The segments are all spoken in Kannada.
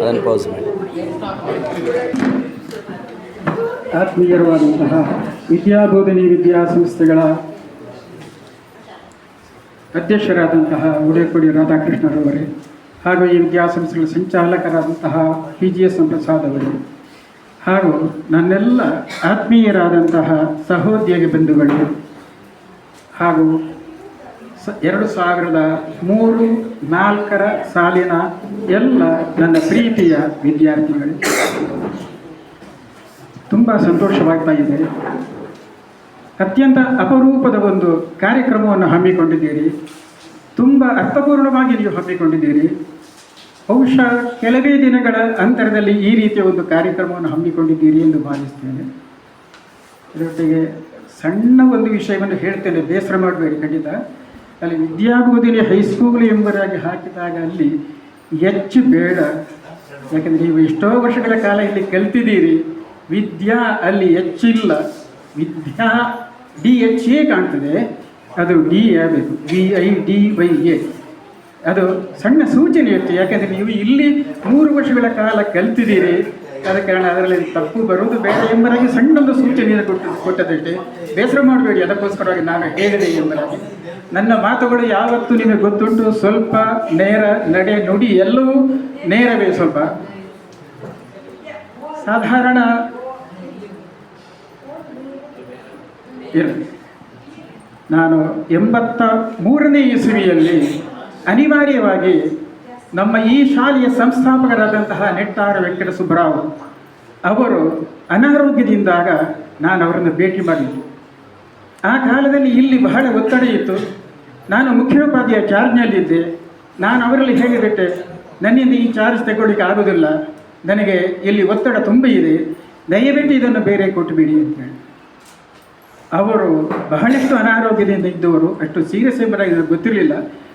ಅದನ್ನು ಪೌಸ್ ಮಾಡಿ ಆತ್ಮೀಯರವಾದಂತಹ ವಿದ್ಯಾಬೋಧನಿ ವಿದ್ಯಾಸಂಸ್ಥೆಗಳ ಅಧ್ಯಕ್ಷರಾದಂತಹ ಉಡೇಕೋಡಿ ರಾಧಾಕೃಷ್ಣರವರೇ ಹಾಗೂ ಈ ವಿದ್ಯಾಸಂಸ್ಥೆಗಳ ಸಂಚಾಲಕರಾದಂತಹ ಪಿ ಜಿ ಎಸ್ ಪ್ರಸಾದ್ ಅವರು ಹಾಗೂ ನನ್ನೆಲ್ಲ ಆತ್ಮೀಯರಾದಂತಹ ಸಹೋದ್ಯೋಗಿ ಬಂಧುಗಳು ಹಾಗೂ ಸ, ಎರಡು ಸಾವಿರದ ಮೂರು ನಾಲ್ಕರ ಸಾಲಿನ ಎಲ್ಲ ನನ್ನ ಪ್ರೀತಿಯ ವಿದ್ಯಾರ್ಥಿಗಳು, ತುಂಬ ಸಂತೋಷವಾಗ್ತಾ ಇದೆ ಅತ್ಯಂತ ಅಪರೂಪದ ಒಂದು ಕಾರ್ಯಕ್ರಮವನ್ನು ಹಮ್ಮಿಕೊಂಡಿದ್ದೀರಿ. ತುಂಬ ಅರ್ಥಪೂರ್ಣವಾಗಿ ನೀವು ಹಮ್ಮಿಕೊಂಡಿದ್ದೀರಿ. ಬಹುಶಃ ಕೆಲವೇ ದಿನಗಳ ಅಂತರದಲ್ಲಿ ಈ ರೀತಿಯ ಒಂದು ಕಾರ್ಯಕ್ರಮವನ್ನು ಹಮ್ಮಿಕೊಂಡಿದ್ದೀರಿ ಎಂದು ಭಾವಿಸ್ತೇನೆ. ಇದರೊಟ್ಟಿಗೆ ಸಣ್ಣ ಒಂದು ವಿಷಯವನ್ನು ಹೇಳ್ತೇನೆ. ಬೇಸರ ಮಾಡಬೇಡಿ, ಖಂಡಿತ. ಅಲ್ಲಿ ವಿದ್ಯಾಬೋಧಿನಿ ಹೈಸ್ಕೂಲ್ ಎಂಬುದಾಗಿ ಹಾಕಿದಾಗ ಅಲ್ಲಿ ಹೆಚ್ಚು ಬೇಡ. ಯಾಕಂದರೆ ನೀವು ಎಷ್ಟೋ ವರ್ಷಗಳ ಕಾಲ ಇಲ್ಲಿ ಕಲ್ತಿದ್ದೀರಿ. ವಿದ್ಯಾ ಅಲ್ಲಿ ಹೆಚ್ಚಿಲ್ಲ. ವಿದ್ಯಾ ಡಿ ಎಚ್ ಎ ಕಾಣ್ತದೆ. ಅದು ಡಿ ಆಗಬೇಕು V I D Y A ಅದು ಸಣ್ಣ ಸೂಚನೆ ಇತ್ತು. ಯಾಕಂದರೆ ನೀವು ಇಲ್ಲಿ ಮೂರು ವರ್ಷಗಳ ಕಾಲ ಕಲ್ತಿದ್ದೀರಿ. ಆದ ಕಾರಣ ಅದರಲ್ಲಿ ತಪ್ಪು ಬರುವುದು ಬೇಡ ಎಂಬುದಾಗಿ ಒಂದು ಸೂಚನೆಯನ್ನು ಕೊಟ್ಟು ಕೊಟ್ಟದಷ್ಟೇ ಬೇಸರ ಮಾಡಬೇಡಿ. ಅದಕ್ಕೋಸ್ಕರವಾಗಿ ನಾನು ಹೇಳಿದೆ ಎಂಬುದಾಗಿ. ನನ್ನ ಮಾತುಗಳು ಯಾವತ್ತು ನಿಮಗೆ ಗೊತ್ತುಂಟು? ಸ್ವಲ್ಪ ನೇರ ನಡೆ ನುಡಿ ಎಲ್ಲವೂ ನೇರವೇ ಸ್ವಲ್ಪ. ಸಾಧಾರಣ ಇರಲಿ. ನಾನು ಎಂಬತ್ತ ಮೂರನೇ ಇಸುವಿಯಲ್ಲಿ ಅನಿವಾರ್ಯವಾಗಿ ನಮ್ಮ ಈ ಶಾಲೆಯ ಸಂಸ್ಥಾಪಕರಾದಂತಹ ನೆಟ್ಟಾರ ವೆಂಕಟ ಸುಬ್ಬರಾವ್ ಅವರು ಅನಾರೋಗ್ಯದಿಂದಾಗ ನಾನು ಅವರನ್ನು ಭೇಟಿ ಮಾಡಿದ್ದೆ. ಆ ಕಾಲದಲ್ಲಿ ಇಲ್ಲಿ ಬಹಳ ಒತ್ತಡ ಇತ್ತು. ನಾನು ಮುಖ್ಯೋಪಾಧ್ಯಾಯ ಚಾರ್ಜ್ನಲ್ಲಿದ್ದೆ. ನಾನು ಅವರಲ್ಲಿ ಹೇಳಿಬಿಟ್ಟೆ ನನ್ನಿಂದ ಈ ಚಾರ್ಜ್ ತಗೊಳ್ಳಿಕ್ಕೆ ಆಗೋದಿಲ್ಲ. ನನಗೆ ಇಲ್ಲಿ ಒತ್ತಡ ತುಂಬ ಇದೆ. ದಯವಿಟ್ಟು ಇದನ್ನು ಬೇರೆ ಕೊಟ್ಟುಬಿಡಿ ಅಂತೇಳಿ ಅವರು ಬಹಳಷ್ಟು ಅನಾರೋಗ್ಯದಿಂದ ಇದ್ದವರು, ಅಷ್ಟು ಸೀರಿಯಸ್ ಎಂಬುದಾಗಿ ಗೊತ್ತಿರಲಿಲ್ಲ.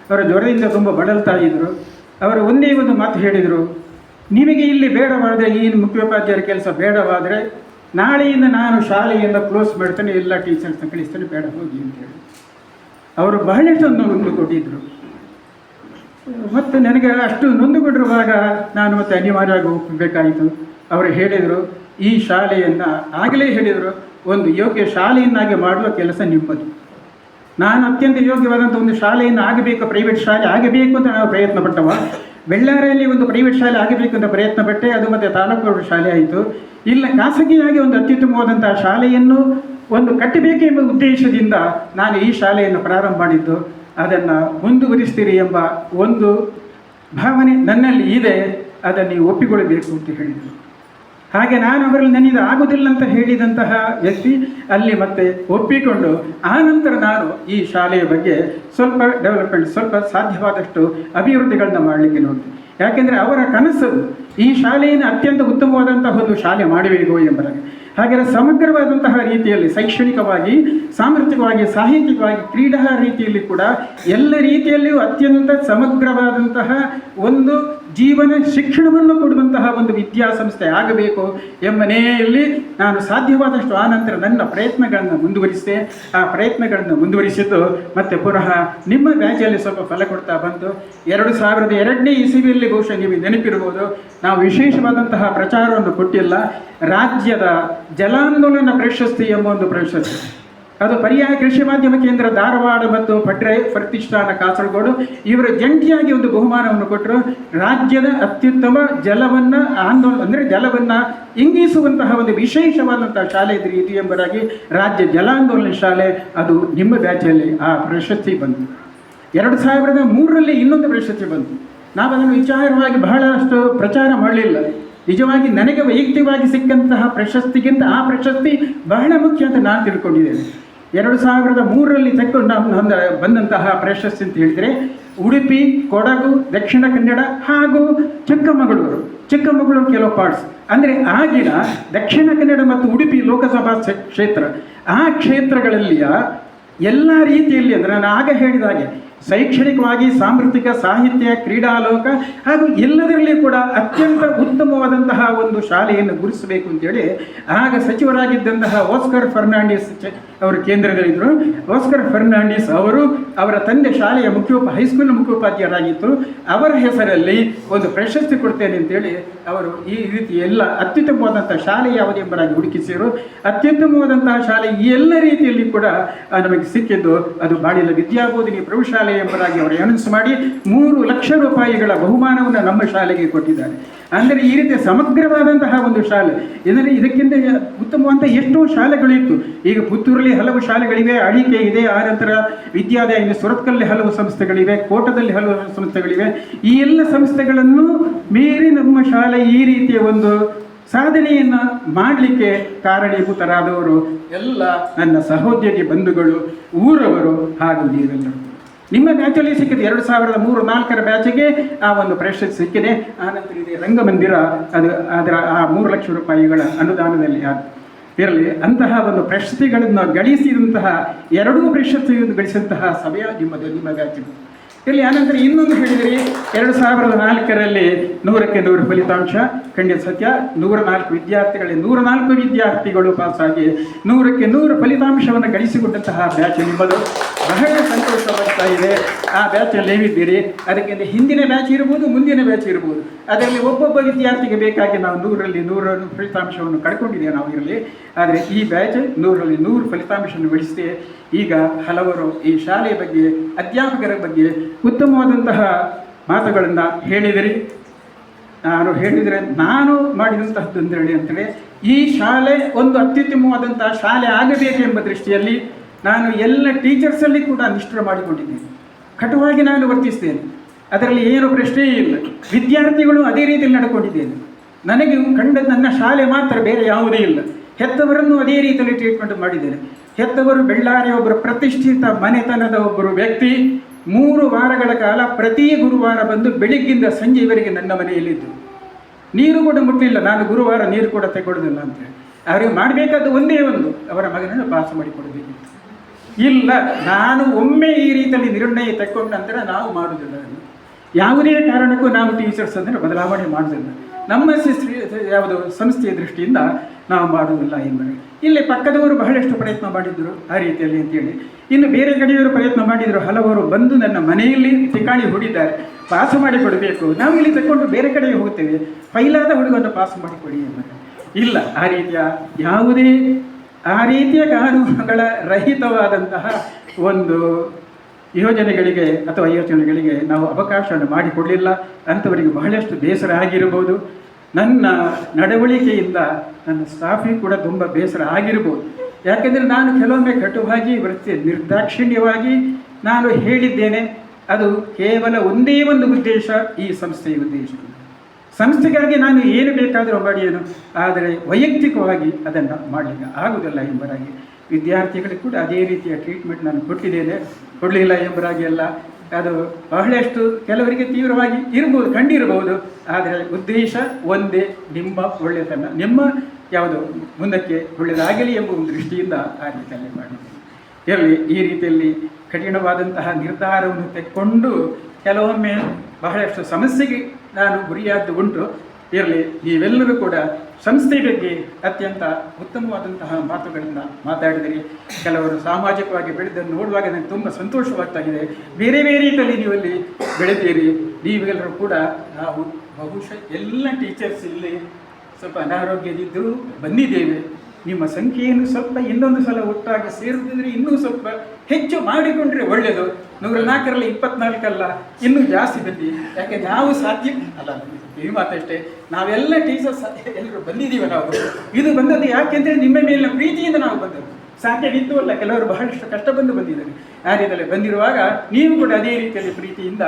ಅವರ ಜ್ವರದಿಂದ ತುಂಬ ಬಳಲ್ತಾ ಇದ್ದರು ಅವರು ಒಂದೇ ಒಂದು ಮಾತು ಹೇಳಿದರು, ನಿಮಗೆ ಇಲ್ಲಿ ಬೇಡವಾದರೆ ಈ ಮುಖ್ಯೋಪಾಧ್ಯಾಯರ ಕೆಲಸ ಬೇಡವಾದರೆ ನಾಳೆಯಿಂದ ನಾನು ಶಾಲೆಯಿಂದ ಕ್ಲೋಸ್ ಮಾಡ್ತೇನೆ, ಎಲ್ಲ ಟೀಚರ್ಸ್ನ ಕಳಿಸ್ತೇನೆ, ಬೇಡ ಹೋಗಿ ಅಂತೇಳಿ ಅವರು ಬಹಳಷ್ಟು ನೊಂದು ಕೊಟ್ಟಿದ್ದರು ಮತ್ತು ನನಗೆ ಅಷ್ಟು ನೊಂದುಕೊಂಡಿರುವಾಗ ನಾನು ಮತ್ತೆ ಅನಿವಾರ್ಯ ಹೋಗಬೇಕಾಯಿತು. ಅವರು ಹೇಳಿದರು, ಈ ಶಾಲೆಯನ್ನು ಆಗಲೇ ಹೇಳಿದರು, ಒಂದು ಯೋಗ್ಯ ಶಾಲೆಯನ್ನಾಗಿ ಮಾಡುವ ಕೆಲಸ ನಿಮ್ಮದು. ನಾನು ಅತ್ಯಂತ ಯೋಗ್ಯವಾದಂಥ ಒಂದು ಶಾಲೆಯನ್ನು ಆಗಬೇಕು ಪ್ರೈವೇಟ್ ಶಾಲೆ ಆಗಬೇಕು ಅಂತ ನಾವು ಪ್ರಯತ್ನ ಪಟ್ಟವ. ಬೆಳ್ಳಾರಿಯಲ್ಲಿ ಒಂದು ಪ್ರೈವೇಟ್ ಶಾಲೆ ಆಗಬೇಕು ಅಂತ ಪ್ರಯತ್ನ ಪಟ್ಟೆ, ಅದು ಮತ್ತು ತಾಲೂಕು ಶಾಲೆ ಆಯಿತು. ಇಲ್ಲ, ಖಾಸಗಿಯಾಗಿ ಒಂದು ಅತ್ಯುತ್ತಮವಾದಂಥ ಶಾಲೆಯನ್ನು ಒಂದು ಕಟ್ಟಬೇಕೆಂಬ ಉದ್ದೇಶದಿಂದ ನಾನು ಈ ಶಾಲೆಯನ್ನು ಪ್ರಾರಂಭ ಮಾಡಿದ್ದು. ಅದನ್ನು ಮುಂದುವರಿಸ್ತೀರಿ ಎಂಬ ಒಂದು ಭಾವನೆ ನನ್ನಲ್ಲಿ ಇದೆ. ಅದನ್ನು ನೀವು ಒಪ್ಪಿಕೊಳ್ಳಬೇಕು ಅಂತ ಹೇಳಿದರು. ಹಾಗೆ ನಾನು ಅವರಲ್ಲಿ ನನ್ನಿಂದ ಆಗುವುದಿಲ್ಲ ಅಂತ ಹೇಳಿದಂತಹ ವ್ಯಕ್ತಿ ಅಲ್ಲಿ ಮತ್ತೆ ಒಪ್ಪಿಕೊಂಡು ಆನಂತರ ನಂತರ ನಾನು ಈ ಶಾಲೆಯ ಬಗ್ಗೆ ಸ್ವಲ್ಪ ಡೆವಲಪ್ಮೆಂಟ್ ಸ್ವಲ್ಪ ಸಾಧ್ಯವಾದಷ್ಟು ಅಭಿವೃದ್ಧಿಗಳನ್ನ ಮಾಡಲಿಕ್ಕೆ ನೋಡಿದೆ. ಯಾಕೆಂದರೆ ಅವರ ಕನಸು ಈ ಶಾಲೆಯನ್ನು ಅತ್ಯಂತ ಉತ್ತಮವಾದಂತಹ ಒಂದು ಶಾಲೆ ಮಾಡಬೇಕು ಎಂಬುದಾಗಿ. ಹಾಗೆ ಸಮಗ್ರವಾದಂತಹ ರೀತಿಯಲ್ಲಿ ಶೈಕ್ಷಣಿಕವಾಗಿ ಸಾಮರ್ಥ್ಯವಾಗಿ ಸಾಹಿತ್ಯಿಕವಾಗಿ ಕ್ರೀಡಾ ರೀತಿಯಲ್ಲಿ ಕೂಡ ಎಲ್ಲ ರೀತಿಯಲ್ಲಿಯೂ ಅತ್ಯಂತ ಸಮಗ್ರವಾದಂತಹ ಒಂದು ಜೀವನ ಶಿಕ್ಷಣವನ್ನು ಕೊಡುವಂತಹ ಒಂದು ವಿದ್ಯಾಸಂಸ್ಥೆ ಆಗಬೇಕು ಎಂಬ ನೆಲೆಯಲ್ಲಿ ನಾನು ಸಾಧ್ಯವಾದಷ್ಟು ಆನಂತರ ನನ್ನ ಪ್ರಯತ್ನಗಳನ್ನು ಮುಂದುವರಿಸಿದೆ. ಆ ಪ್ರಯತ್ನಗಳನ್ನು ಮುಂದುವರಿಸಿದ್ದು ಮತ್ತೆ ಪುನಃ ನಿಮ್ಮ ಬ್ಯಾಚಲ್ಲಿ ಸ್ವಲ್ಪ ಫಲ ಕೊಡ್ತಾ ಬಂತು ಎರಡು ಸಾವಿರದ ಎರಡನೇ ಇಸವಿಯಲ್ಲಿ ಬಹುಶಃ ನೀವು ನೆನಪಿರ್ಬೋದು ನಾವು ವಿಶೇಷವಾದಂತಹ ಪ್ರಚಾರವನ್ನು ಕೊಟ್ಟಿಲ್ಲ. ರಾಜ್ಯದ ಜಲಾಂದೋಲನ ಪ್ರಶಸ್ತಿ ಎಂಬ ಒಂದು ಪ್ರಶಸ್ತಿ. ಅದು ಪರ್ಯಾಯ ಕೃಷಿ ಮಾಧ್ಯಮ ಕೇಂದ್ರ ಧಾರವಾಡ ಮತ್ತು ಪಟ್ರೆ ಪ್ರತಿಷ್ಠಾನ ಕಾಸರಗೋಡು ಇವರು ಜಂಟಿಯಾಗಿ ಒಂದು ಬಹುಮಾನವನ್ನು ಕೊಟ್ಟರು. ರಾಜ್ಯದ ಅತ್ಯುತ್ತಮ ಜಲವನ್ನು ಆಂದೋಲನ ಅಂದರೆ ಜಲವನ್ನು ಇಂಗಿಸುವಂತಹ ಒಂದು ವಿಶೇಷವಾದಂತಹ ಶಾಲೆ ಇದು ಇದು ಎಂಬುದಾಗಿ ರಾಜ್ಯ ಜಲಾಂದೋಲನ ಶಾಲೆ ಅದು ನಿಮ್ಮ ಬ್ಯಾಚಲ್ಲಿ ಆ ಪ್ರಶಸ್ತಿ ಬಂತು. ಎರಡು ಸಾವಿರದ ಮೂರರಲ್ಲಿ ಇನ್ನೊಂದು ಪ್ರಶಸ್ತಿ ಬಂತು. ನಾವು ಅದನ್ನು ವಿಚಾರವಾಗಿ ಬಹಳಷ್ಟು ಪ್ರಚಾರ ಮಾಡಲಿಲ್ಲ. ನಿಜವಾಗಿ ನನಗೆ ವೈಯಕ್ತಿಕವಾಗಿ ಸಿಕ್ಕಂತಹ ಪ್ರಶಸ್ತಿಗಿಂತ ಆ ಪ್ರಶಸ್ತಿ ಬಹಳ ಮುಖ್ಯ ಅಂತ ನಾನು ತಿಳ್ಕೊಂಡಿದ್ದೇನೆ. ಎರಡು ಸಾವಿರದ ಮೂರರಲ್ಲಿ ತೆಕ್ಕೊಂಡು ಬಂದಂತಹ ಪ್ರಶಸ್ತಿ ಅಂತ ಹೇಳಿದರೆ ಉಡುಪಿ, ಕೊಡಗು, ದಕ್ಷಿಣ ಕನ್ನಡ ಹಾಗೂ ಚಿಕ್ಕಮಗಳೂರು. ಚಿಕ್ಕಮಗಳೂರು ಕೆಲವು ಪಾರ್ಟ್ಸ್ ಅಂದರೆ ಆಗಿನ ದಕ್ಷಿಣ ಕನ್ನಡ ಮತ್ತು ಉಡುಪಿ ಲೋಕಸಭಾ ಕ್ಷೇತ್ರ. ಆ ಕ್ಷೇತ್ರಗಳಲ್ಲಿಯ ಎಲ್ಲ ರೀತಿಯಲ್ಲಿ ಅಂದರೆ ನಾನು ಆಗ ಹೇಳಿದ ಹಾಗೆ ಶೈಕ್ಷಣಿಕವಾಗಿ, ಸಾಂಸ್ಕೃತಿಕ, ಸಾಹಿತ್ಯ ಕ್ರೀಡಾಲೋಕ ಹಾಗೂ ಎಲ್ಲದರಲ್ಲಿ ಕೂಡ ಅತ್ಯಂತ ಉತ್ತಮವಾದಂತಹ ಒಂದು ಶಾಲೆಯನ್ನು ಗುರುತಿಸಬೇಕು ಅಂತೇಳಿ ಆಗ ಸಚಿವರಾಗಿದ್ದಂತಹ ಓಸ್ಕರ್ ಫರ್ನಾಂಡಿಸ್ ಅವರು ಕೇಂದ್ರದಲ್ಲಿದ್ದರು. ಆಸ್ಕರ್ ಫರ್ನಾಂಡಿಸ್ ಅವರು ಅವರ ತಂದೆ ಶಾಲೆಯ ಮುಖ್ಯೋಪ ಹೈಸ್ಕೂಲ್ ಮುಖ್ಯೋಪಾಧ್ಯಾಯರಾಗಿತ್ತು. ಅವರ ಹೆಸರಲ್ಲಿ ಒಂದು ಪ್ರಶಸ್ತಿ ಕೊಡ್ತೇನೆ ಅಂತೇಳಿ ಅವರು ಈ ರೀತಿ ಎಲ್ಲ ಅತ್ಯುತ್ತಮವಾದಂಥ ಶಾಲೆ ಯಾವುದು ಎಂಬುದಾಗಿ ಹುಡುಕಿಸಿದರು ಅತ್ಯುತ್ತಮವಾದಂತಹ ಶಾಲೆ ಎಲ್ಲ ರೀತಿಯಲ್ಲಿ ಕೂಡ ನಮಗೆ ಸಿಕ್ಕಿದ್ದು ಅದು ಬಾಳಿಲ ವಿದ್ಯಾಬೋಧಿನಿ ಪ್ರೌಢಶಾಲೆ ಎಂಬುದಾಗಿ ಅವರು ಅನೌನ್ಸ್ ಮಾಡಿ ಮೂರು ಲಕ್ಷ ರೂಪಾಯಿಗಳ ಬಹುಮಾನವನ್ನು ನಮ್ಮ ಶಾಲೆಗೆ ಕೊಟ್ಟಿದ್ದಾರೆ. ಅಂದರೆ ಈ ರೀತಿ ಸಮಗ್ರವಾದಂತಹ ಒಂದು ಶಾಲೆ. ಇದರಲ್ಲಿ ಇದಕ್ಕಿಂತ ಉತ್ತಮವಾದಂಥ ಎಷ್ಟೋ ಶಾಲೆಗಳಿತ್ತು. ಈಗ ಪುತ್ತೂರಲ್ಲಿ ಹಲವು ಶಾಲೆಗಳಿವೆ ಅಳಿಕೆ ಇದೆ, ಆ ನಂತರ ವಿದ್ಯಾಲಯ ಇದೆ ಸುರತ್ಕಲ್ಲಿ ಹಲವು ಸಂಸ್ಥೆಗಳಿವೆ, ಕೋಟದಲ್ಲಿ ಹಲವು ಸಂಸ್ಥೆಗಳಿವೆ. ಈ ಎಲ್ಲ ಸಂಸ್ಥೆಗಳನ್ನು ಮೀರಿ ನಮ್ಮ ಶಾಲೆ ಈ ರೀತಿಯ ಒಂದು ಸಾಧನೆಯನ್ನು ಮಾಡಲಿಕ್ಕೆ ಕಾರಣೀಭೂತರಾದವರು ಎಲ್ಲ ನನ್ನ ಸಹೋದ್ಯೋಗಿ ಬಂಧುಗಳು, ಊರವರು ಹಾಗೂ ನೀವೆಲ್ಲರೂ. ನಿಮ್ಮ ಬ್ಯಾಚಲ್ಲಿ ಸಿಕ್ಕಿದೆ ಎರಡು ಸಾವಿರದ ಮೂರು ನಾಲ್ಕರ ಬ್ಯಾಚಿಗೆ ಆ ಒಂದು ಪ್ರಶಸ್ತಿ ಸಿಕ್ಕಿದೆ. ಆನಂತರ ಇದೆ ರಂಗಮಂದಿರ. ಅದು ಅದರ ಆ ಮೂರು ಲಕ್ಷ ರೂಪಾಯಿಗಳ ಅನುದಾನದಲ್ಲಿ ಇರಲಿ, ಅಂತಹ ಒಂದು ಪ್ರಶಸ್ತಿಗಳನ್ನು ಗಳಿಸಿದಂತಹ ಎರಡೂ ಪ್ರಶಸ್ತಿಯನ್ನು ಗಳಿಸಿದಂತಹ ಸಭೆಯ ನಿಮ್ಮದು, ನಿಮ್ಮ ಬ್ಯಾಚಿಗೆ ಇಲ್ಲಿ ಆನಂತರ ಇನ್ನೊಂದು ಹೇಳಿದರೆ, ಎರಡು ಸಾವಿರದ ನಾಲ್ಕರಲ್ಲಿ ನೂರಕ್ಕೆ ನೂರು ಫಲಿತಾಂಶ, ಖಂಡಿತ ಸತ್ಯ. ನೂರ ನಾಲ್ಕು ವಿದ್ಯಾರ್ಥಿಗಳೇ, ನೂರ ನಾಲ್ಕು ವಿದ್ಯಾರ್ಥಿಗಳು ಪಾಸಾಗಿ ನೂರಕ್ಕೆ ನೂರು ಫಲಿತಾಂಶವನ್ನು ಗಳಿಸಿಕೊಂಡಂತಹ ಬ್ಯಾಚ್ ನಿಮ್ಮದು. ಬಹಳ ಸಂತೋಷವಾಗ್ತಾ ಇದೆ. ಆ ಬ್ಯಾಚಲ್ಲಿ ನೀವಿದ್ದೀರಿ ಅದಕ್ಕೆ ಹಿಂದಿನ ಬ್ಯಾಚ್ ಇರ್ಬೋದು, ಮುಂದಿನ ಬ್ಯಾಚ್ ಇರ್ಬೋದು. ಅದರಲ್ಲಿ ಒಬ್ಬೊಬ್ಬ ವಿದ್ಯಾರ್ಥಿಗೆ ಬೇಕಾಗಿ ನಾವು ನೂರಲ್ಲಿ ನೂರ ಫಲಿತಾಂಶವನ್ನು ಕಳ್ಕೊಂಡಿದ್ದೇವೆ ನಾವು ಇರಲಿ ಆದರೆ ಈ ಬ್ಯಾಚ್ ನೂರರಲ್ಲಿ ನೂರು ಫಲಿತಾಂಶವನ್ನು ಗಳಿಸಿದೆ. ಈಗ ಹಲವರು ಈ ಶಾಲೆಯ ಬಗ್ಗೆ, ಅಧ್ಯಾಪಕರ ಬಗ್ಗೆ ಉತ್ತಮವಾದಂತಹ ಮಾತುಗಳನ್ನು ಹೇಳಿದಿರಿ. ನಾನು ಹೇಳಿದರೆ ನಾನು ಮಾಡಿದಂತಹ ಅಂತ ಹೇಳಿ ಅಂತೇಳಿ, ಈ ಶಾಲೆ ಒಂದು ಅತ್ಯುತ್ತಮವಾದಂತಹ ಶಾಲೆ ಆಗಬೇಕೆಂಬ ದೃಷ್ಟಿಯಲ್ಲಿ ನಾನು ಎಲ್ಲ ಟೀಚರ್ಸಲ್ಲಿ ಕೂಡ ನಿಷ್ಠುರ ಮಾಡಿಕೊಂಡಿದ್ದೇನೆ. ಕಟುವಾಗಿ ನಾನು ವರ್ತಿಸ್ತೇನೆ. ಅದರಲ್ಲಿ ಏನು ಪ್ರಶ್ನೆಯೇ ಇಲ್ಲ. ವಿದ್ಯಾರ್ಥಿಗಳು ಅದೇ ರೀತಿಯಲ್ಲಿ ನಡ್ಕೊಂಡಿದ್ದೇನೆ. ನನಗೆ ಕಂಡ ನನ್ನ ಶಾಲೆ ಮಾತ್ರ ಬೇರೆ ಯಾವುದೇ ಇಲ್ಲ. ಹೆತ್ತವರನ್ನು ಅದೇ ರೀತಿಯಲ್ಲಿ ಟ್ರೀಟ್ಮೆಂಟ್ ಮಾಡಿದ್ದೇನೆ. ಹೆತ್ತವರು ಬೆಳ್ಳಾರಿ ಒಬ್ಬರು ಪ್ರತಿಷ್ಠಿತ ಮನೆತನದ ಒಬ್ಬರು ವ್ಯಕ್ತಿ ಮೂರು ವಾರಗಳ ಕಾಲ ಪ್ರತಿ ಗುರುವಾರ ಬಂದು ಬೆಳಿಗ್ಗಿಂದ ಸಂಜೆಯವರೆಗೆ ನನ್ನ ಮನೆಯಲ್ಲಿದ್ದರು ನೀರು ಕೂಡ ಮುಟ್ಟಲಿಲ್ಲ ನಾನು ಗುರುವಾರ ನೀರು ಕೂಡ ತಗೊಳ್ಳೋದಿಲ್ಲ ಅಂತೇಳಿ ಅವರಿಗೆ ಮಾಡಬೇಕಾದ ಒಂದೇ ಒಂದು, ಅವರ ಮಗನನ್ನು ಪಾಸ್ ಮಾಡಿಕೊಡಬೇಕಿತ್ತು. ಇಲ್ಲ, ನಾನು ಒಮ್ಮೆ ಈ ರೀತಿಯಲ್ಲಿ ನಿರ್ಣಯ ತಕ್ಕೊಂಡ ನಂತರ ನಾವು ಮಾಡುವುದಿಲ್ಲ. ಯಾವುದೇ ಕಾರಣಕ್ಕೂ ನಾವು ಟೀಚರ್ಸ್ ಅಂದರೆ ಬದಲಾವಣೆ ಮಾಡುವುದಿಲ್ಲ. ನಮ್ಮ ಸಿಸ್ಟ್ರಿ ಯಾವುದು, ಸಂಸ್ಥೆಯ ದೃಷ್ಟಿಯಿಂದ ನಾವು ಮಾಡುವುದಿಲ್ಲ ಎಂಬುದು ಇಲ್ಲಿ ಪಕ್ಕದವರು ಬಹಳಷ್ಟು ಪ್ರಯತ್ನ ಮಾಡಿದ್ದರು ಆ ರೀತಿಯಲ್ಲಿ ಅಂತೇಳಿ ಇನ್ನು ಬೇರೆ ಕಡೆಯವರು ಪ್ರಯತ್ನ ಮಾಡಿದರು ಹಲವರು ಬಂದು ನನ್ನ ಮನೆಯಲ್ಲಿ ತಿಕಾಣಿ ಹೊಡಿದ್ದಾರೆ, ಪಾಸ್ ಮಾಡಿ ಕೊಡಬೇಕು ನಾವು ಇಲ್ಲಿ ತಗೊಂಡು ಬೇರೆ ಕಡೆಗೆ ಹೋಗ್ತೇವೆ. ಫೈಲಾದ ಹುಡುಗನ್ನು ಪಾಸ್ ಮಾಡಿಕೊಡಿ ಕೊಡಿ ಎಂಬುದು ಇಲ್ಲ, ಆ ರೀತಿಯ ಯಾವುದೇ ಆ ರೀತಿಯ ಕಾನೂನುಗಳ ರಹಿತವಾದಂತಹ ಒಂದು ಯೋಜನೆಗಳಿಗೆ ಅಥವಾ ಯೋಚನೆಗಳಿಗೆ ನಾವು ಅವಕಾಶವನ್ನು ಮಾಡಿಕೊಡಲಿಲ್ಲ. ಅಂಥವರಿಗೆ ಬಹಳಷ್ಟು ಬೇಸರ ಆಗಿರಬಹುದು ನನ್ನ ನಡವಳಿಕೆಯಿಂದ ನನ್ನ ಸ್ಟಾಫಿ ಕೂಡ ತುಂಬ ಬೇಸರ ಆಗಿರ್ಬೋದು. ಯಾಕೆಂದರೆ ನಾನು ಕೆಲವೊಮ್ಮೆ ಕಟುವಾಗಿ ವೃತ್ತಿ ನಿರ್ದಾಕ್ಷಿಣ್ಯವಾಗಿ ನಾನು ಹೇಳಿದ್ದೇನೆ. ಅದು ಕೇವಲ ಒಂದೇ ಒಂದು ಉದ್ದೇಶ, ಈ ಸಂಸ್ಥೆಯ ಉದ್ದೇಶ. ಸಂಸ್ಥೆಗಾಗಿ ನಾನು ಏನು ಬೇಕಾದರೂ ಮಾಡಿಯೇನು, ಆದರೆ ವೈಯಕ್ತಿಕವಾಗಿ ಅದನ್ನು ಮಾಡಲಿಕ್ಕೆ ಆಗುವುದಿಲ್ಲ ಎಂಬರಾಗಿ ವಿದ್ಯಾರ್ಥಿಗಳಿಗೆ ಕೂಡ ಅದೇ ರೀತಿಯ ಟ್ರೀಟ್ಮೆಂಟ್ ನಾನು ಕೊಟ್ಟಿದ್ದೇನೆ. ಕೊಡಲಿಲ್ಲ ಎಂಬರಾಗಿ ಅಲ್ಲ. ಅದು ಬಹಳಷ್ಟು ಕೆಲವರಿಗೆ ತೀವ್ರವಾಗಿ ಇರ್ಬೋದು, ಕಂಡಿರಬಹುದು. ಆದರೆ ಉದ್ದೇಶ ಒಂದೇ, ನಿಮ್ಮ ಒಳ್ಳೆತನ, ನಿಮ್ಮ ಯಾವುದು ಮುಂದಕ್ಕೆ ಒಳ್ಳೆಯದಾಗಲಿ ಎಂಬ ಒಂದು ದೃಷ್ಟಿಯಿಂದ ಆ ರೀತಿಯಲ್ಲಿ ಮಾಡಿದೆ ಇರಲಿ ಈ ರೀತಿಯಲ್ಲಿ ಕಠಿಣವಾದಂತಹ ನಿರ್ಧಾರವನ್ನು ತೆಕ್ಕೊಂಡು ಕೆಲವೊಮ್ಮೆ ಬಹಳಷ್ಟು ಸಮಸ್ಯೆಗೆ ನಾನು ಗುರಿಯಾದ್ದು ಉಂಟು. ಇರಲಿ, ನೀವೆಲ್ಲರೂ ಕೂಡ ಸಂಸ್ಥೆ ಬಗ್ಗೆ ಅತ್ಯಂತ ಉತ್ತಮವಾದಂತಹ ಮಾತುಗಳನ್ನು ಮಾತಾಡಿದಿರಿ. ಕೆಲವರು ಸಾಮಾಜಿಕವಾಗಿ ಬೆಳೆದನ್ನು ನೋಡುವಾಗ ನನಗೆ ತುಂಬ ಸಂತೋಷವಾಗ್ತಾ ಇದೆ ಬೇರೆ ಬೇರೆ ರೀತಿಯಲ್ಲಿ ನೀವಲ್ಲಿ ಬೆಳೆದೀರಿ. ನೀವೆಲ್ಲರೂ ಕೂಡ ನಾವು ಬಹುಶಃ ಎಲ್ಲ ಟೀಚರ್ಸ್ ಇಲ್ಲಿ ಸ್ವಲ್ಪ ಅನಾರೋಗ್ಯದಿದ್ದರೂ ಬಂದಿದ್ದೇವೆ. ನಿಮ್ಮ ಸಂಖ್ಯೆಯನ್ನು ಸ್ವಲ್ಪ ಇನ್ನೊಂದು ಸಲ ಒಟ್ಟಾಗಿ ಸೇರಿದ್ರೆ ಇನ್ನೂ ಸ್ವಲ್ಪ ಹೆಚ್ಚು ಮಾಡಿಕೊಂಡ್ರೆ ಒಳ್ಳೆಯದು. ನೂರ ನಾಲ್ಕರಲ್ಲಿ ಇಪ್ಪತ್ನಾಲ್ಕಲ್ಲ, ಇನ್ನೂ ಜಾಸ್ತಿ ಬಂದಿ ಯಾಕೆ, ನಾವು ಸಾಧ್ಯ ಅಲ್ಲ, ಈ ಮಾತಷ್ಟೇ. ನಾವೆಲ್ಲ ಟೀಚರ್ಸ್ ಎಲ್ಲರೂ ಬಂದಿದ್ದೀವಿ ನಾವು. ಇದು ಬಂದದ್ದು ಯಾಕೆಂದರೆ ನಿಮ್ಮ ಮೇಲಿನ ಪ್ರೀತಿಯಿಂದ ನಾವು ಬಂದದ್ದು. ಸಾಧ್ಯವಿದ್ದು ಅಲ್ಲ, ಕೆಲವರು ಬಹಳಷ್ಟು ಕಷ್ಟ ಬಂದು ಬಂದಿದ್ದಾರೆ. ಆ ರೀತಿಯಲ್ಲಿ ಬಂದಿರುವಾಗ ನೀವು ಕೂಡ ಅದೇ ರೀತಿಯಲ್ಲಿ ಪ್ರೀತಿಯಿಂದ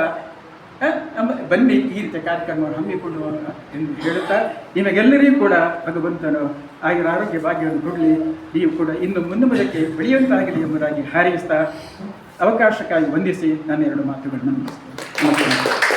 ಬನ್ನಿ, ಈ ರೀತಿಯ ಕಾರ್ಯಕ್ರಮವನ್ನು ಹಮ್ಮಿಕೊಳ್ಳುವಾಗ ಎಂದು ಹೇಳುತ್ತಾ, ನಿಮಗೆಲ್ಲರಿಗೂ ಕೂಡ ಭಗವಂತನು ಆಗಿನ ಆರೋಗ್ಯ ಭಾಗ್ಯವನ್ನು ಕೊಡಲಿ. ನೀವು ಕೂಡ ಇನ್ನು ಮುಂದೆ ಮುಂದಕ್ಕೆ ಬೆಳೆಯುವಂತಾಗಲಿ ಎಂಬುದಾಗಿ ಹಾರೈಸ್ತಾ ಅವಕಾಶಕ್ಕಾಗಿ ವಂದಿಸಿ ನಾನು ಎರಡು ಮಾತುಗಳನ್ನು ಮುಗಿಸ್ತೇನೆ.